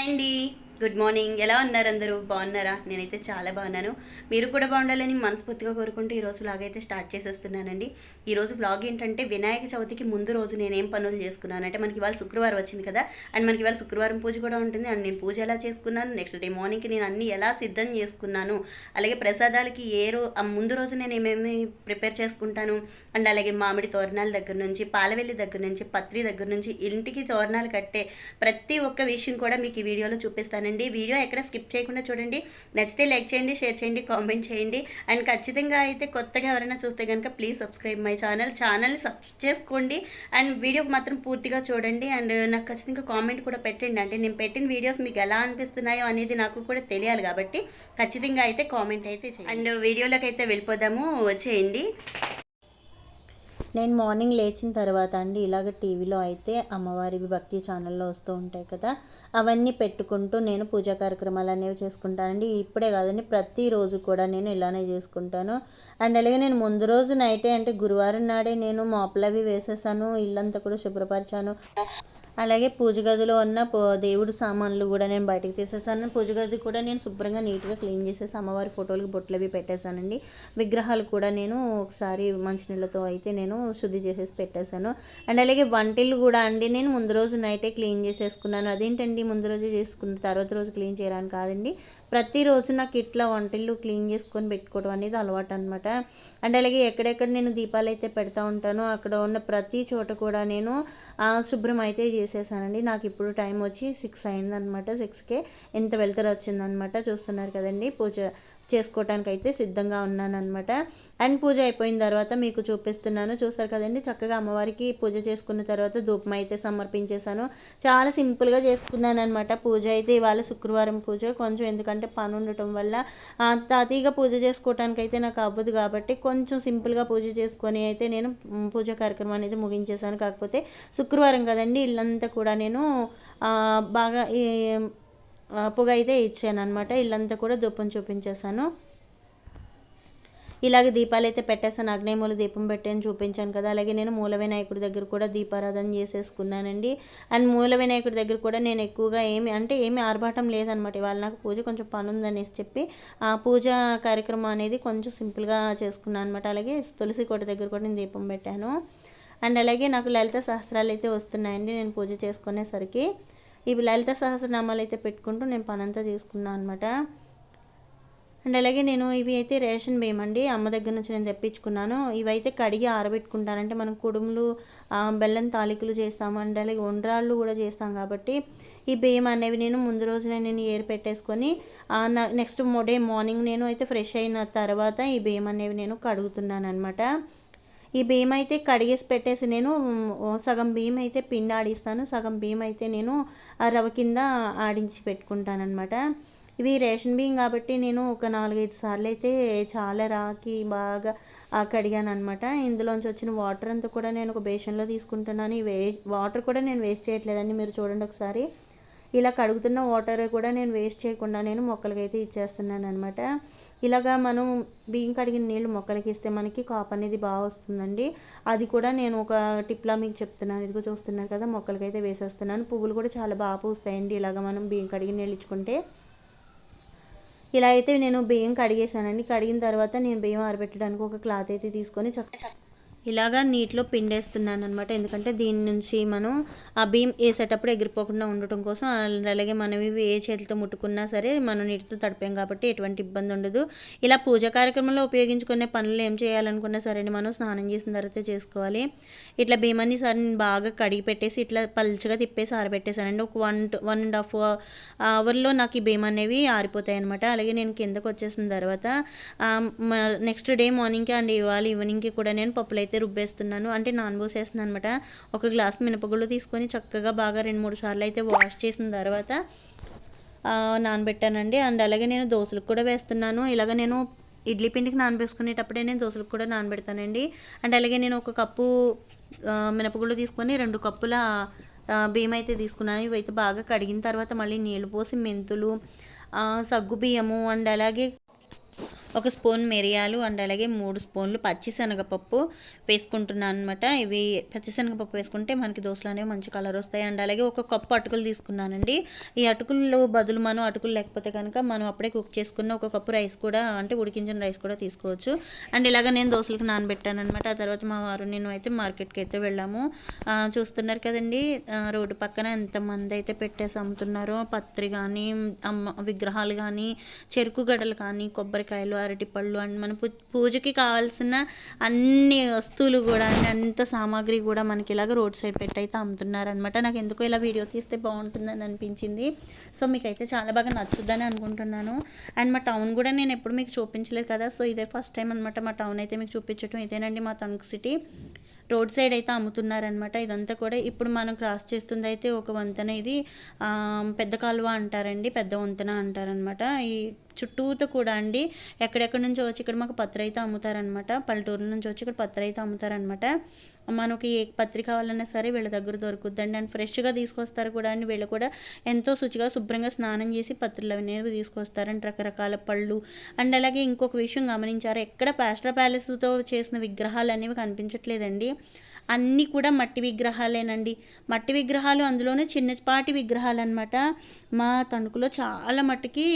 Hi అండి good morning ఎలా ఉన్నారు అందరూ? బాగున్నారా? నేనైతే చాలా బాగున్నాను. మీరు కూడా బాగుండాలని మనస్ఫూర్తిగా కోరుకుంటూ ఈరోజు వ్లాగ్ అయితే స్టార్ట్ చేసేస్తున్నానండి. ఈరోజు వ్లాగ్ ఏంటంటే వినాయక చవితికి ముందు రోజు నేను ఏం పనులు చేసుకున్నాను? అంటే మనకి ఇవాళ శుక్రవారం వచ్చింది కదా అండ్ మనకి ఇవాళ శుక్రవారం పూజ కూడా ఉంటుంది. అండ్ నేను పూజ ఎలా చేసుకున్నాను? నెక్స్ట్ డే మార్నింగ్కి నేను అన్ని ఎలా సిద్ధం చేసుకున్నాను? అలాగే ప్రసాదాలకి ఏ రో ఆ ముందు రోజు నేను ఏమేమి ప్రిపేర్ చేసుకుంటాను? అండ్ అలాగే మామిడి తోరణాల దగ్గర నుంచి పాలవెల్లి దగ్గర నుంచి పత్రి దగ్గర నుంచి ఇంటికి తోరణాలు కట్టే ప్రతి ఒక్క విషయం కూడా మీకు ఈ వీడియోలో చూడండి. వీడియో ఎక్కడ స్కిప్ చేయకుండా చూడండి. నచ్చితే లైక్ చేయండి షేర్ చేయండి కామెంట్ చేయండి. అండ్ ఖచ్చితంగా అయితే కొత్తగా ఎవరైనా చూస్తే కనుక ప్లీజ్ సబ్స్క్రైబ్ మై ఛానల్. ఛానల్ని సబ్స్క్రైబ్ చేసుకోండి. అండ్ వీడియో మాత్రం పూర్తిగా చూడండి. అండ్ నాకు ఖచ్చితంగా కామెంట్ కూడా పెట్టండి. అంటే నేను పెట్టిన వీడియోస్ మీకు ఎలా అనిపిస్తున్నాయో అనేది నాకు కూడా తెలియాలి కాబట్టి ఖచ్చితంగా అయితే కామెంట్ అయితే చేయండి. అండ్ వీడియోలోకి అయితే వెళ్ళిపోదాము. వచ్చేయండి నేను మార్నింగ్ లేచిన తర్వాత అండి ఇలాగ టీవీలో అయితే అమ్మవారి భక్తి ఛానల్లో వస్తూ ఉంటాయి కదా అవన్నీ పెట్టుకుంటూ నేను పూజా కార్యక్రమాలు అనేవి చేసుకుంటానండి. ఇప్పుడే కాదండి ప్రతిరోజు కూడా నేను ఇలానే చేసుకుంటాను. అండ్ అలాగే నేను ముందు రోజు నైటే అంటే గురువారం నాడే నేను మోపలవి వేసేసాను ఇల్లంతా కూడా శుభ్రపరిచాను. అలాగే పూజ గదిలో ఉన్న పో- దేవుడి సామాన్లు కూడా నేను బయటకు తీసేసాను. పూజ గది కూడా నేను శుభ్రంగా నీట్గా క్లీన్ చేసేసి అమ్మవారి ఫోటోలకి బొట్లు అవి పెట్టేశానండి. విగ్రహాలు కూడా నేను ఒకసారి మంచినీళ్ళతో అయితే నేను శుద్ధి చేసేసి పెట్టేశాను. అండ్ అలాగే వంటిల్లు కూడా అండి నేను ముందు రోజు నైటే క్లీన్ చేసేసుకున్నాను. అదేంటండి ముందు రోజు చేసుకున్న తర్వాత రోజు క్లీన్ చేయడానికి కాదండి. ప్రతిరోజు నాకు ఇట్లా వంటిల్లు క్లీన్ చేసుకొని పెట్టుకోవడం అనేది అలవాటు అనమాట అండ్ అలాగే ఎక్కడెక్కడ నేను దీపాలు అయితే పెడతా ఉంటానో అక్కడ ఉన్న ప్రతి చోట కూడా నేను శుభ్రం అయితే చేసేసానండి. నాకు ఇప్పుడు టైం వచ్చి సిక్స్ అయిందనమాట. సిక్స్కే ఎంత వెళ్తారు వచ్చిందనమాట చూస్తున్నారు కదండి. పూజ చేసుకోవటానికైతే అయితే సిద్ధంగా ఉన్నానమాట అండ్ పూజ అయిపోయిన తర్వాత మీకు చూపిస్తున్నాను. చూసారు కదండి? చక్కగా అమ్మవారికి పూజ చేసుకున్న తర్వాత ధూపం అయితే సమర్పించేశాను. చాలా సింపుల్గా చేసుకున్నాను అనమాట పూజ అయితే. ఇవాళ శుక్రవారం పూజ. కొంచెం ఎందుకంటే పని ఉండటం వల్ల తాతీగా పూజ చేసుకోవటానికైతే అయితే నాకు అవ్వదు కాబట్టి కొంచెం సింపుల్గా పూజ చేసుకొని అయితే నేను పూజ కార్యక్రమం అనేది ముగించేశాను. కాకపోతే శుక్రవారం కదండి? ఇల్లంతా కూడా నేను బాగా ఈ పొగ అయితే ఇచ్చాను అనమాట ఇల్లంతా కూడా ధూపం చూపించేశాను. ఇలాగే దీపాలు అయితే పెట్టేసాను అగ్నేయమూల దీపం పెట్టాను చూపించాను కదా. అలాగే నేను మూల వినాయకుడి దగ్గర కూడా దీపారాధన చేసేసుకున్నానండి. అండ్ మూల వినాయకుడి దగ్గర కూడా నేను ఎక్కువగా ఏమి అంటే ఏమి ఆర్భాటం లేదనమాట ఇవాళ నాకు పూజ కొంచెం పని ఉందనేసి చెప్పి ఆ పూజ కార్యక్రమం అనేది కొంచెం సింపుల్గా చేసుకున్నాను అనమాట అలాగే తులసి కోట దగ్గర కూడా నేను దీపం పెట్టాను. అండ్ అలాగే నాకు లలిత సహస్రాలు అయితే వస్తున్నాయండి. నేను పూజ చేసుకునేసరికి. ఇవి లలిత సహస్రనామాలు అయితే పెట్టుకుంటూ నేను పనంతా చేసుకున్నాను అనమాట అండ్ అలాగే నేను ఇవి అయితే రేషన్ బియ్యం అండి అమ్మ దగ్గర నుంచి నేను తెప్పించుకున్నాను. ఇవైతే కడిగి ఆరబెట్టుకుంటానంటే మనం కుడుములు బెల్లం తాలికలు చేస్తాము. అండ్ అలాగే ఉండ్రాళ్ళు కూడా చేస్తాం కాబట్టి ఈ బియ్యం అనేవి నేను ముందు రోజునే నేను ఏరు పెట్టేసుకొని నెక్స్ట్ డే మార్నింగ్ నేను అయితే ఫ్రెష్ అయిన తర్వాత ఈ బియ్యం అనేవి నేను కడుగుతున్నాను అనమాట ఈ బియ్యం అయితే కడిగేసి పెట్టేసి నేను సగం బియ్యం అయితే పిండి ఆడిస్తాను. సగం బియ్యం అయితే నేను ఆ రవ కింద ఆడించి పెట్టుకుంటాను అనమాట ఇవి రేషన్ బియ్యం కాబట్టి నేను ఒక నాలుగైదు సార్లు అయితే చాలా రాకి బాగా కడిగాను అనమాట ఇందులోంచి వచ్చిన వాటర్ అంతా కూడా నేను ఒక బేషన్లో తీసుకుంటున్నాను. ఈ వే వాటర్ కూడా నేను వేస్ట్ చేయట్లేదండి. మీరు చూడండి ఒకసారి. ఇలా కడుగుతున్న వాటర్ కూడా నేను వేస్ట్ చేయకుండా నేను మొక్కలకి అయితే ఇచ్చేస్తున్నాను అనమాట ఇలాగా మనం బియ్యం కడిగిన నీళ్ళు మొక్కలకి ఇస్తే మనకి కాపు అనేది బాగా వస్తుందండి. అది కూడా నేను ఒక టిప్లా మీకు చెప్తున్నాను. ఇదిగో చూస్తున్నారు కదా మొక్కలకి అయితే వేసేస్తున్నాను. పువ్వులు కూడా చాలా బాగా పూస్తాయండి. ఇలాగ మనం బియ్యం కడిగిన నీళ్ళు ఇచ్చుకుంటే. ఇలా అయితే నేను బియ్యం కడిగేసానండి కడిగిన తర్వాత నేను బియ్యం ఆరబెట్టడానికి ఒక క్లాత్ అయితే తీసుకొని చక్క ఇలాగా నీటిలో పిండేస్తున్నాను అనమాట ఎందుకంటే దీని నుంచి మనం ఆ భీమ్ వేసేటప్పుడు ఎగిరిపోకుండా ఉండటం కోసం అలాగే మనం ఇవి ఏ చేతితో ముట్టుకున్నా సరే మనం నీటితో తడిపాం కాబట్టి ఎటువంటి ఇబ్బంది ఉండదు. ఇలా పూజ కార్యక్రమంలో ఉపయోగించుకునే పనులు ఏం చేయాలనుకున్నా సరే మనం స్నానం చేసిన తర్వాత చేసుకోవాలి. ఇట్లా భీమాన్ని సరే నేను బాగా కడిగి పెట్టేసి ఇట్లా పల్చగా తిప్పేసి ఆరబెట్టేసానండి ఒక వన్ వన్ అండ్ హాఫ్ అవర్లో నాకు ఈ బియ్యం అనేవి ఆరిపోతాయి అనమాట అలాగే నేను కిందకు వచ్చేసిన తర్వాత నెక్స్ట్ డే మార్నింగ్కి అండ్ ఇవాళ ఈవినింగ్కి కూడా నేను పప్పులు అయితే రుబ్బేస్తున్నాను. అంటే నానబోసేస్తున్నాను అనమాట ఒక గ్లాస్ మినపగుళ్ళు తీసుకొని చక్కగా బాగా రెండు మూడు సార్లు అయితే వాష్ చేసిన తర్వాత నానబెట్టానండి. అండ్ అలాగే నేను దోశలకు కూడా వేస్తున్నాను. ఇలాగ నేను ఇడ్లీ పిండికి నానబేసుకునేటప్పుడే నేను దోశలకు కూడా నానబెడతానండి. అండ్ అలాగే నేను ఒక కప్పు మినపగుళ్ళు తీసుకొని రెండు కప్పుల బియ్యం అయితే తీసుకున్నాను. ఇవైతే బాగా కడిగిన తర్వాత మళ్ళీ నీళ్ళు పోసి మెంతులు సగ్గు బియ్యము అండ్ అలాగే ఒక స్పూన్ మిరియాలు అండ్ అలాగే మూడు స్పూన్లు పచ్చిశనగపప్పు వేసుకుంటున్నాను అనమాట ఇవి పచ్చిశనగపప్పు వేసుకుంటే మనకి దోశలు అనేవి మంచి కలర్ వస్తాయి. అండ్ అలాగే ఒక కప్పు అటుకులు తీసుకున్నానండి. ఈ అటుకుల్లో బదులు మనం అటుకులు లేకపోతే కనుక మనం అప్పుడే కుక్ చేసుకున్న ఒక కప్పు రైస్ కూడా అంటే ఉడికించిన రైస్ కూడా తీసుకోవచ్చు. అండ్ ఇలాగ నేను దోశలకు నానబెట్టాను అనమాట ఆ తర్వాత మా వారు నేను అయితే మార్కెట్కి అయితే వెళ్ళాము. చూస్తున్నారు కదండి రోడ్డు పక్కన ఎంతమంది అయితే పెట్టేసి అమ్ముతున్నారో పత్రి కానీ అమ్మ విగ్రహాలు కానీ చెరుకు గడలు కానీ కొబ్బరికాయలు అరటిపళ్ళు అండ్ మన పూజకి కావాల్సిన అన్ని వస్తువులు కూడా అంత సామాగ్రి కూడా మనకి ఇలాగ రోడ్ సైడ్ పెట్టి అయితే అమ్ముతున్నారనమాట నాకు ఎందుకో ఇలా వీడియో తీస్తే బాగుంటుందని అనిపించింది. సో మీకైతే చాలా బాగా నచ్చుద్దని అనుకుంటున్నాను. అండ్ మా టౌన్ కూడా నేను ఎప్పుడు మీకు చూపించలేదు కదా సో ఇదే ఫస్ట్ టైం అనమాట మా టౌన్ అయితే మీకు చూపించడం ఇదేనండి మా తణుకు సిటీ. రోడ్ సైడ్ అయితే అమ్ముతున్నారనమాట ఇదంతా కూడా. ఇప్పుడు మనం క్రాస్ చేస్తుంది అయితే ఒక వంతెన ఇది. పెద్ద కాలువ అంటారండి పెద్ద వంతెన అంటారనమాట ఈ చుట్టూతో కూడా అండి. ఎక్కడెక్కడి నుంచో వచ్చి ఇక్కడ మాకు పత్రి అయితే అమ్ముతారనమాట పల్లెటూరుల నుంచి వచ్చి ఇక్కడ పత్రి అయితే అమ్ముతారనమాట మనకి ఏ పత్రి కావాలన్నా సరే వీళ్ళ దగ్గర దొరుకుద్దండి. అండ్ ఫ్రెష్గా తీసుకొస్తారు కూడా అండి. వీళ్ళు కూడా ఎంతో శుచిగా శుభ్రంగా స్నానం చేసి పత్రులు అనేవి తీసుకొస్తారండి రకరకాల పళ్ళు. అండ్ అలాగే ఇంకొక విషయం గమనించారు? ఎక్కడ ప్యాస్ట్రా ప్యాలెస్తో చేసిన విగ్రహాలు అనేవి కనిపించట్లేదండి. అన్నీ కూడా మట్టి విగ్రహాలేనండి. మట్టి విగ్రహాలు అందులోనే చిన్నపాటి విగ్రహాలు అనమాట మా తణుకులో చాలా మట్టుకి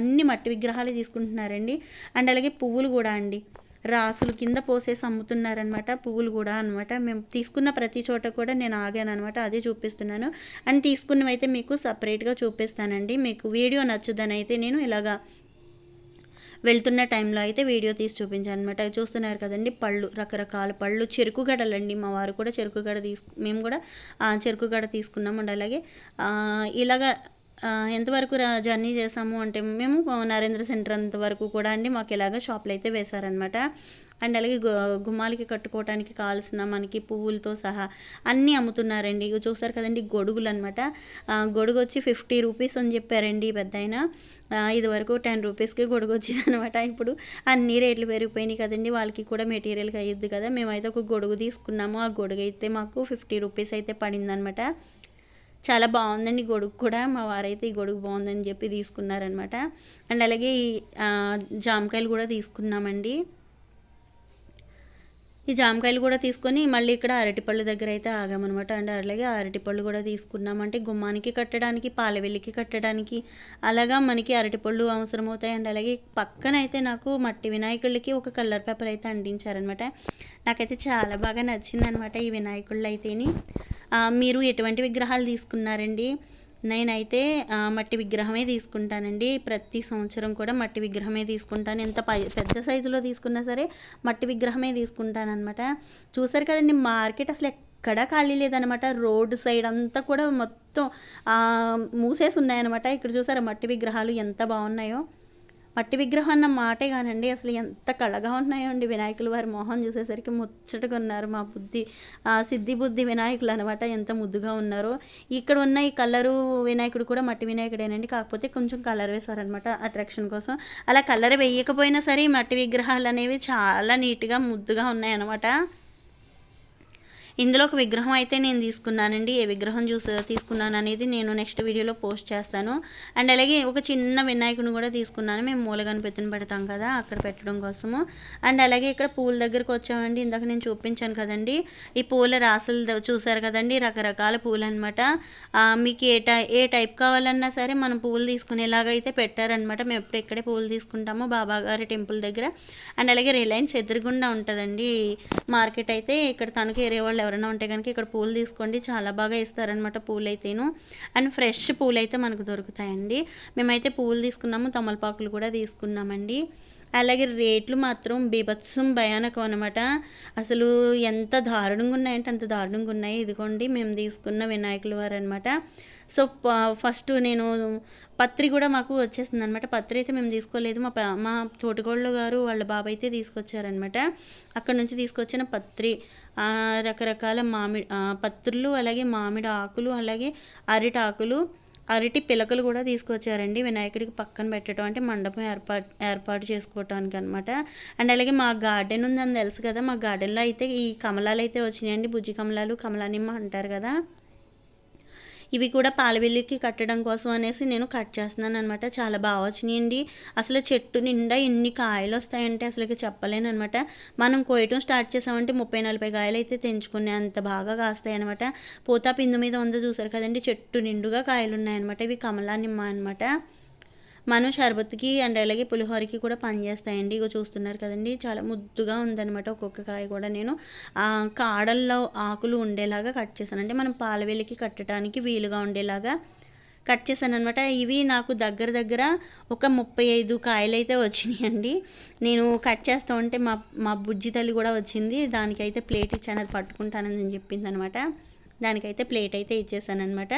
అన్ని మట్టి విగ్రహాలు తీసుకుంటున్నారండి. అండ్ అలాగే పువ్వులు కూడా అండి. రాసులు కింద పోసేసి అమ్ముతున్నారనమాట పువ్వులు కూడా అనమాట మేము తీసుకున్న ప్రతి చోట కూడా నేను ఆగాను అనమాట అదే చూపిస్తున్నాను. అండ్ తీసుకున్నవి అయితే మీకు సపరేట్గా చూపిస్తానండి. మీకు వీడియో నచ్చుదని అయితే నేను ఇలాగా వెళ్తున్న టైంలో అయితే వీడియో తీసి చూపించాను అనమాట చూస్తున్నారు కదండి పళ్ళు రకరకాల పళ్ళు చెరుకు గడలండి. మా వారు కూడా చెరుకు గడ తీసుకు మేము కూడా చెరుకు గడ తీసుకున్నాం అండ్. అలాగే ఇలాగ ఇలాగా ఎంతవరకు జర్నీ చేసాము అంటే మేము నరేంద్ర సెంటర్ అంతవరకు కూడా అండి మాకు ఇలాగ షాపులు అయితే వేశారనమాట అండ్ అలాగే గుమ్మాలకి కట్టుకోవడానికి కావాల్సిన మనకి పువ్వులతో సహా అన్నీ అమ్ముతున్నారండి. ఇక చూసారు కదండి గొడుగులు అనమాట గొడుగు వచ్చి ఫిఫ్టీ రూపీస్ అని చెప్పారండి పెద్ద ఆయన ఇది వరకు టెన్ రూపీస్కి గొడుగు వచ్చింది అనమాట ఇప్పుడు అన్ని రేట్లు పెరిగిపోయినాయి కదండి. వాళ్ళకి కూడా మెటీరియల్కి అయ్యిద్ది కదా. మేమైతే ఒక గొడుగు తీసుకున్నాము. ఆ గొడుగు అయితే మాకు ఫిఫ్టీ రూపీస్ అయితే పడిందనమాట చాలా బాగుందండి గొడుగు కూడా. మా వారైతే ఈ గొడుగు బాగుందని చెప్పి తీసుకున్నారనమాట అండ్ అలాగే ఈ జామకాయలు కూడా తీసుకున్నామండి. ఈ జామకాయలు కూడా తీసుకొని మళ్ళీ ఇక్కడ అరటిపళ్ళు దగ్గర అయితే ఆగామనమాట అండ్ అలాగే అరటిపళ్ళు కూడా తీసుకున్నామంటే గుమ్మానికి కట్టడానికి పాలవెల్లికి కట్టడానికి అలాగా మనకి అరటిపళ్ళు అవసరం అవుతాయి అండ్ అలాగే పక్కన అయితే నాకు మట్టి వినాయకుళ్ళకి ఒక కలర్ పేపర్ అయితే అందించారనమాట నాకైతే చాలా బాగా నచ్చిందనమాట ఈ వినాయకుళ్ళు అయితేని మీరు ఎటువంటి విగ్రహాలు తీసుకున్నారండి? నేనైతే మట్టి విగ్రహమే తీసుకుంటానండి. ప్రతి సంవత్సరం కూడా మట్టి విగ్రహమే తీసుకుంటాను. ఎంత పై పెద్ద సైజులో తీసుకున్నా సరే మట్టి విగ్రహమే తీసుకుంటాను అనమాట చూసారు కదండి మార్కెట్ అసలు ఎక్కడా ఖాళీ లేదనమాట రోడ్ సైడ్ అంతా కూడా మొత్తం మూసేసి ఉన్నాయన్నమాట ఇక్కడ చూసారా మట్టి విగ్రహాలు ఎంత బాగున్నాయో. మట్టి విగ్రహం అన్న మాటే కానండి. అసలు ఎంత కళగా ఉన్నాయో అండి వినాయకులు వారి మొహం చూసేసరికి. ముచ్చటగా ఉన్నారు మా బుద్ధి సిద్ధి బుద్ధి వినాయకులు అనమాట ఎంత ముద్దుగా ఉన్నారో. ఇక్కడ ఉన్న ఈ కలరు వినాయకుడు కూడా మట్టి వినాయకుడేనండి. కాకపోతే కొంచెం కలర్ వేశారనమాట అట్రాక్షన్ కోసం. అలా కలర్ వేయకపోయినా సరే ఈ మట్టి విగ్రహాలు అనేవి చాలా నీట్గా ముద్దుగా ఉన్నాయన్నమాట. ఇందులో ఒక విగ్రహం అయితే నేను తీసుకున్నానండి. ఏ విగ్రహం చూసి తీసుకున్నాను అనేది నేను నెక్స్ట్ వీడియోలో పోస్ట్ చేస్తాను. అండ్ అలాగే ఒక చిన్న వినాయకుని కూడా తీసుకున్నాను. మేము మూల గణపతిని పెడతాం కదా అక్కడ పెట్టడం కోసము. అండ్ అలాగే ఇక్కడ పూల దగ్గరకు వచ్చామండి. ఇందాక నేను చూపించాను కదండి. ఈ పూల రాసులు చూసారు కదండి? రకరకాల పూలు అనమాట మీకు ఏ టై ఏ టైప్ కావాలన్నా సరే మనం పూలు తీసుకునేలాగా అయితే పెట్టారనమాట మేము ఎప్పుడు ఇక్కడే పూలు తీసుకుంటాము బాబా గారి టెంపుల్ దగ్గర. అండ్ అలాగే రిలయన్స్ ఎదురుగుండా ఉంటుందండి. మార్కెట్ అయితే ఇక్కడ తనకి ఏరే వాళ్ళు ఎవరైనా ఉంటే కనుక ఇక్కడ పూలు తీసుకోండి. చాలా బాగా ఇస్తారనమాట పూలు అయితేను అండ్ ఫ్రెష్ పూలు అయితే మనకు దొరుకుతాయండి. మేమైతే పూలు తీసుకున్నాము తమలపాకులు కూడా తీసుకున్నామండి. అలాగే రేట్లు మాత్రం బీభత్సం భయానకం అనమాట అసలు ఎంత దారుణంగా ఉన్నాయంటే అంత దారుణంగా ఉన్నాయి. ఇదిగోండి మేము తీసుకున్న వినాయకుల వారు అనమాట సో ఫస్ట్ నేను పత్రి కూడా మాకు వచ్చేసింది అనమాట పత్రి అయితే మేము తీసుకోలేదు. మా మా తోటగోళ్ళు గారు వాళ్ళ బాబాయ్ అయితే తీసుకొచ్చారనమాట అక్కడ నుంచి తీసుకొచ్చిన పత్రి. రకరకాల మామిడి పత్రులు అలాగే మామిడి ఆకులు అలాగే అరటి ఆకులు అరటి పిలకలు కూడా తీసుకొచ్చారండి. వినాయకుడికి పక్కన పెట్టడం అంటే మండపం ఏర్పాటు ఏర్పాటు చేసుకోవటానికి అనమాట అండ్ అలాగే మా గార్డెన్ ఉందని తెలుసు కదా మా గార్డెన్లో అయితే ఈ కమలాలు అయితే వచ్చినాయండి. బుజ్జి కమలాలు కమలానిమ్మ అంటారు కదా. ఇవి కూడా పాలవెల్లికి కట్టడం కోసం అనేసి నేను కట్ చేస్తున్నాను అనమాట చాలా బాగా వచ్చినాయండి. అసలు చెట్టు నిండా ఎన్ని కాయలు వస్తాయంటే అసలుకి చెప్పలేను అనమాట మనం కోయటం స్టార్ట్ చేసామంటే ముప్పై నలభై కాయలు అయితే తెంచుకునే అంత బాగా కాస్తాయి అనమాట పూత పిందు మీద ఉందో చూసారు కదండి చెట్టు నిండుగా కాయలు ఉన్నాయన్నమాట ఇవి కమలా నిమ్మ అనమాట మనం షర్బత్కి అండ్ అలాగే పులిహోరకి కూడా పనిచేస్తాయండి. ఇగో చూస్తున్నారు కదండి చాలా ముద్దుగా ఉందనమాట ఒక్కొక్క కాయ కూడా. నేను ఆ కాడల్లో ఆకులు ఉండేలాగా కట్ చేశాను. అంటే మనం పాలవేలికి కట్టడానికి వీలుగా ఉండేలాగా కట్ చేశాను అనమాట ఇవి నాకు దగ్గర దగ్గర ఒక ముప్పై ఐదు కాయలు అయితే వచ్చినాయండి. నేను కట్ చేస్తూ ఉంటే మా మా బుజ్జి తల్లి కూడా వచ్చింది. దానికైతే ప్లేట్ ఇచ్చాను అది పట్టుకుంటానని చెప్పింది అనమాట దానికైతే ప్లేట్ అయితే ఇచ్చేసానమాట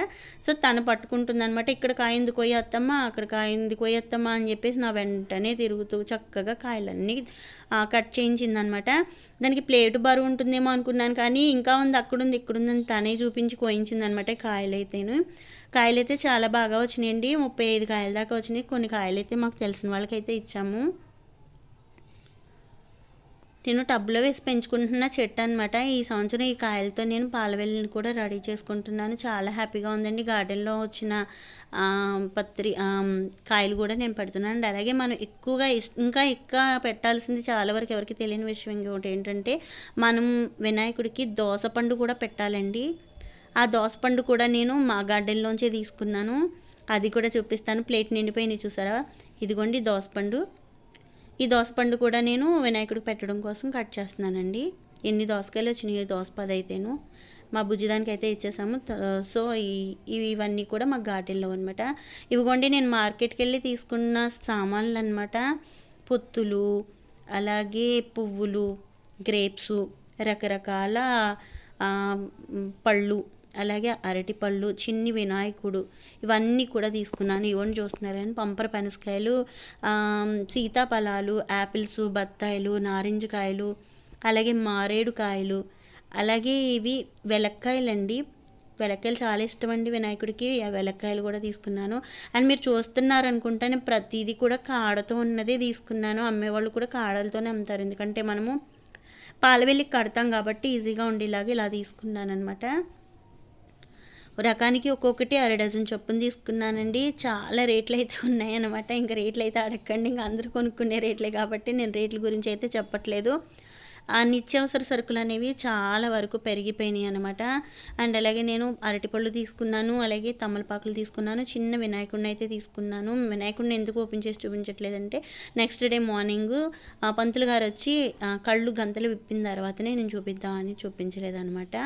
సో తను పట్టుకుంటుందనమాట ఇక్కడ కాయ ఎందుకు కొయ్యత్తమ్మ అక్కడ కాయ ఎందుకు కొయ్యత్తమ్మ అని చెప్పేసి నా వెంటనే తిరుగుతూ చక్కగా కాయలన్నీ కట్ చేయించింది అనమాట దానికి ప్లేట్ బరువు ఉంటుందేమో అనుకున్నాను కానీ ఇంకా ఉంది అక్కడ ఉంది ఇక్కడ ఉందని తనే చూపించి కోయించింది అనమాట కాయలు కాయలు అయితే చాలా బాగా వచ్చినాయండి ముప్పై ఐదు కాయల దాకా వచ్చినాయి. కొన్ని కాయలు అయితే మాకు తెలిసిన వాళ్ళకైతే ఇచ్చాము. నేను టబ్లో వేసి పెంచుకుంటున్న చెట్టు అనమాట ఈ సంవత్సరం ఈ కాయలతో నేను పాలవెల్లిని కూడా రెడీ చేసుకుంటున్నాను. చాలా హ్యాపీగా ఉందండి. గార్డెన్లో వచ్చిన పత్రి కాయలు కూడా నేను పెడుతున్నాను. అండి అలాగే మనం ఎక్కువగా ఇంకా ఎక్కువ పెట్టాల్సింది చాలా వరకు ఎవరికి తెలియని విషయం ఇంకోటి ఏంటంటే మనం వినాయకుడికి దోసపండు కూడా పెట్టాలండి. ఆ దోసపండు కూడా నేను మా గార్డెన్లోంచే తీసుకున్నాను. అది కూడా చూపిస్తాను. ప్లేట్ నిండిపోయినాయి చూసారా? ఇదిగోండి దోసపండు ఈ దోసపండు కూడా నేను వినాయకుడికి పెట్టడం కోసం కట్ చేస్తున్నానండి. ఎన్ని దోసకాయలు వచ్చినాయి దోసపది అయితేను. మా బుజ్జిదానికి అయితే ఇచ్చేసాము సో ఇవి ఇవన్నీ కూడా మా గార్డెన్లో అనమాట ఇవిగోండి నేను మార్కెట్కి వెళ్ళి తీసుకున్న సామాన్లు అనమాట పొత్తులు అలాగే పువ్వులు గ్రేప్స్ రకరకాల పళ్ళు. అలాగే అరటిపళ్ళు చిన్ని వినాయకుడు ఇవన్నీ కూడా తీసుకున్నాను. ఇవన్నీ చూస్తున్నారని పంపర పనసకాయలు సీతాఫలాలు యాపిల్స్ బత్తాయిలు నారింజ కాయలు అలాగే మారేడుకాయలు అలాగే ఇవి వెలక్కాయలండి. వెలక్కాయలు చాలా ఇష్టం అండి వినాయకుడికి. ఆ వెలక్కాయలు కూడా తీసుకున్నాను. అండ్ మీరు చూస్తున్నారు అనుకుంటే నేను ప్రతిదీ కూడా కాడతో ఉన్నదే తీసుకున్నాను. అమ్మేవాళ్ళు కూడా కాడలతోనే అమ్ముతారు. ఎందుకంటే మనము పాలవెల్లికి కడతాం కాబట్టి ఈజీగా ఉండేలాగా ఇలా తీసుకున్నాను అనమాట రకానికి ఒక్కొక్కటి అర డజన్ చొప్పున తీసుకున్నానండి. చాలా రేట్లు అయితే ఉన్నాయన్నమాట. ఇంకా రేట్లు అయితే అడగండి ఇంకా అందరూ కొనుక్కునే రేట్లే కాబట్టి నేను రేట్ల గురించి అయితే చెప్పట్లేదు. ఆ నిత్యావసర సరుకులు అనేవి చాలా వరకు పెరిగిపోయినాయి అనమాట అండ్ అలాగే నేను అరటిపళ్ళు తీసుకున్నాను. అలాగే తమలపాకులు తీసుకున్నాను. చిన్న వినాయకుడిని అయితే తీసుకున్నాను. వినాయకుడిని ఎందుకు ఓపెన్ చేసి చూపించట్లేదంటే నెక్స్ట్ డే మార్నింగ్ పంతులు గారు వచ్చి కళ్ళు గంతలు విప్పిన తర్వాతనే నేను చూపిద్దామని చూపించలేదన్నమాట.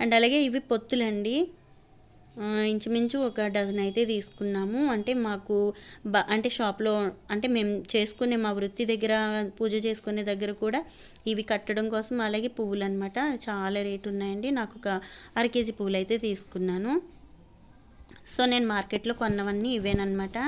అండ్ అలాగే ఇవి పొత్తులండి. ఇంచుమించు ఒక డజన్ అయితే తీసుకున్నాము. అంటే మాకు బ అంటే షాప్లో అంటే మేము చేసుకునే మా వృత్తి దగ్గర పూజ చేసుకునే దగ్గర కూడా ఇవి కట్టడం కోసం అలాగే పువ్వులు అనమాట చాలా రేటు ఉన్నాయండి. నాకు ఒక అర కేజీ పువ్వులు అయితే తీసుకున్నాను. సో నేను మార్కెట్లో కొన్నవన్నీ ఇవేనమాట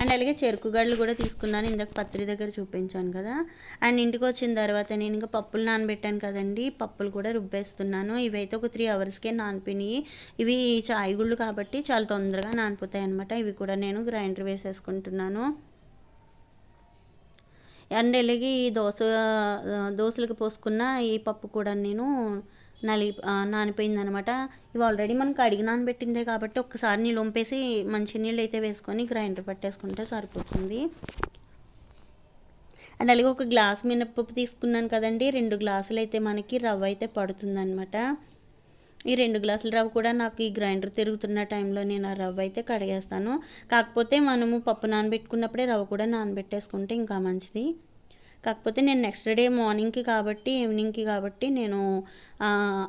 అండ్ అలాగే చెరుకు గడ్లు కూడా తీసుకున్నాను. ఇందాక పత్రి దగ్గర చూపించాను కదా. అండ్ ఇంటికి వచ్చిన తర్వాత నేను ఇంకా పప్పులు నానబెట్టాను కదండి. పప్పులు కూడా రుబ్బేస్తున్నాను. ఇవైతే ఒక త్రీ అవర్స్కే నానిపోయినాయి. ఇవి చాయ్ గుళ్ళు కాబట్టి చాలా తొందరగా నానిపోతాయి అనమాట ఇవి కూడా నేను గ్రైండర్ వేసేసుకుంటున్నాను. అండ్ అలాగే ఈ దోశ దోశలకు పోసుకున్న ఈ పప్పు కూడా నేను నలి నానిపోయింది అనమాట ఇవి ఆల్రెడీ మనం కడిగి నానబెట్టిందే కాబట్టి ఒక్కసారి నీళ్ళు వంపేసి మంచి నీళ్ళు అయితే వేసుకొని గ్రైండర్ పట్టేసుకుంటే సరిపోతుంది. అండ్ అలాగే ఒక గ్లాస్ మినప్పప్పు తీసుకున్నాను కదండి. రెండు గ్లాసులు అయితే మనకి రవ్వ అయితే పడుతుందనమాట ఈ రెండు గ్లాసుల రవ్వ కూడా నాకు ఈ గ్రైండర్ తిరుగుతున్న టైంలో నేను ఆ రవ్వ అయితే కడిగేస్తాను. కాకపోతే మనము పప్పు నానబెట్టుకున్నప్పుడే రవ్వ కూడా నానబెట్టేసుకుంటే ఇంకా మంచిది. కాకపోతే నేను నెక్స్ట్ డే మార్నింగ్కి కాబట్టి ఈవినింగ్కి కాబట్టి నేను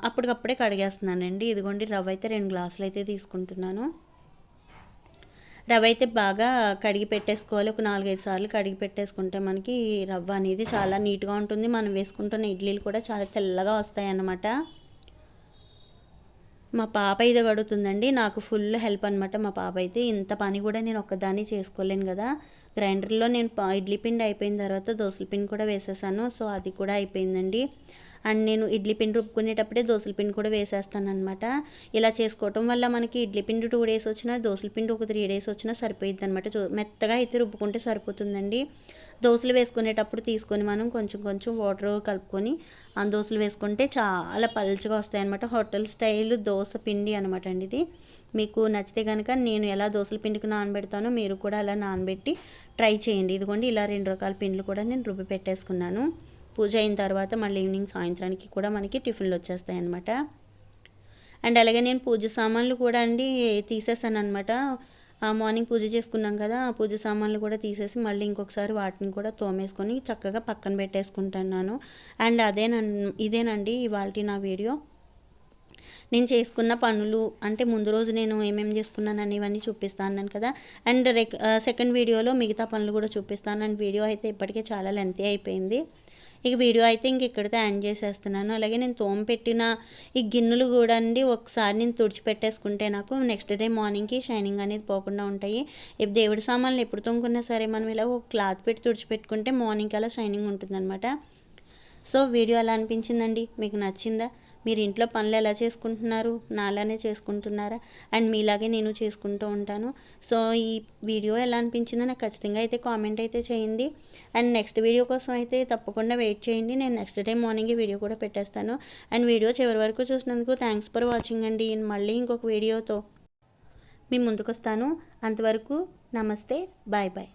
అప్పటికప్పుడే కడిగేస్తున్నానండి. ఇదిగోండి రవ్వ అయితే రెండు గ్లాసులు అయితే తీసుకుంటున్నాను. రవ్వ అయితే బాగా కడిగి పెట్టేసుకోవాలి. ఒక నాలుగైదు సార్లు కడిగి పెట్టేసుకుంటే మనకి రవ్వ అనేది చాలా నీట్గా ఉంటుంది. మనం వేసుకుంటున్న ఇడ్లీలు కూడా చాలా తెల్లగా వస్తాయి అన్నమాట మా పాప ఇది గడుగుతుందండి నాకు ఫుల్ హెల్ప్ అనమాట మా పాప అయితే. ఇంత పని కూడా నేను ఒక్కదాన్ని చేసుకోలేను కదా. గ్రైండర్లో నేను ఇడ్లీ పిండి అయిపోయిన తర్వాత దోసల పిండి కూడా వేసేసాను. సో అది కూడా అయిపోయిందండి. అండ్ నేను ఇడ్లీ పిండి రుబ్బుకునేటప్పుడే దోసల పిండి కూడా వేసేస్తాను అనమాట ఇలా చేసుకోవటం వల్ల మనకి ఇడ్లీ పిండి టూ డేస్ వచ్చినా దోసల పిండి ఒక త్రీ డేస్ వచ్చినా సరిపోయిద్ది అనమాట మెత్తగా అయితే రుబ్బుకుంటే సరిపోతుందండి. దోశలు వేసుకునేటప్పుడు తీసుకొని మనం కొంచెం కొంచెం వాటర్ కలుపుకొని ఆ దోశలు వేసుకుంటే చాలా పలుచగా వస్తాయి అనమాట హోటల్ స్టైల్ దోశ పిండి అనమాట అండి ఇది. మీకు నచ్చితే కనుక నేను ఎలా దోశల పిండికి నానబెడతానో మీరు కూడా అలా నానబెట్టి ట్రై చేయండి. ఇదిగోండి ఇలా రెండు రకాల పిండ్లు కూడా నేను రుబ్బి పెట్టేసుకున్నాను. పూజ అయిన తర్వాత మళ్ళీ ఈవినింగ్ సాయంత్రానికి కూడా మనకి టిఫిన్లు వచ్చేస్తాయి అనమాట అండ్ అలాగే నేను పూజ సామాన్లు కూడా అండి తీసేసాను అనమాట మార్నింగ్ పూజ చేసుకున్నాం కదా ఆ పూజ సామాన్లు కూడా తీసేసి మళ్ళీ ఇంకొకసారి వాటిని కూడా తోమేసుకొని చక్కగా పక్కన పెట్టేసుకుంటున్నాను. అండ్ అదేనన్ ఇదేనండి ఇవాళ నా వీడియో. నేను చేసుకున్న పనులు అంటే ముందు రోజు నేను ఏమేమి చేసుకున్నాను ఇవన్నీ చూపిస్తాను కదా. అండ్ రెక్ సెకండ్ వీడియోలో మిగతా పనులు కూడా చూపిస్తాను అండ్ వీడియో అయితే ఇప్పటికే చాలా లెంతీ అయిపోయింది. ఇక వీడియో అయితే ఇంక ఇక్కడితో ఎండ్ చేసేస్తున్నాను. అలాగే నేను తోమ పెట్టిన ఈ గిన్నెలు కూడా అండి ఒకసారి నేను తుడిచిపెట్టేసుకుంటే నాకు నెక్స్ట్ డే మార్నింగ్కి షైనింగ్ అనేది పోకుండా ఉంటాయి. ఇప్పుడు దేవుడి సామాన్లు ఎప్పుడు తోముకున్నా సరే మనం ఇలా ఒక క్లాత్ పెట్టి తుడిచిపెట్టుకుంటే మార్నింగ్ అలా షైనింగ్ ఉంటుందన్నమాట. సో వీడియో ఎలా అనిపించిందండి? మీకు నచ్చిందా? మీరు ఇంట్లో పనులు ఎలా చేసుకుంటున్నారు? నాలానే చేసుకుంటున్నారా? అండ్ మీలాగే నేను చేసుకుంటూ ఉంటాను. సో ఈ వీడియో ఎలా అనిపించిందో నాకు ఖచ్చితంగా అయితే కామెంట్ అయితే చేయండి. అండ్ నెక్స్ట్ వీడియో కోసం అయితే తప్పకుండా వెయిట్ చేయండి. నేను నెక్స్ట్ డే మార్నింగ్ వీడియో కూడా పెట్టేస్తాను. అండ్ వీడియో చివరి వరకు చూసినందుకు థ్యాంక్స్ ఫర్ వాచింగ్ అండి. మళ్ళీ ఇంకొక వీడియోతో మీ ముందుకు వస్తాను అంతవరకు నమస్తే. Bye bye.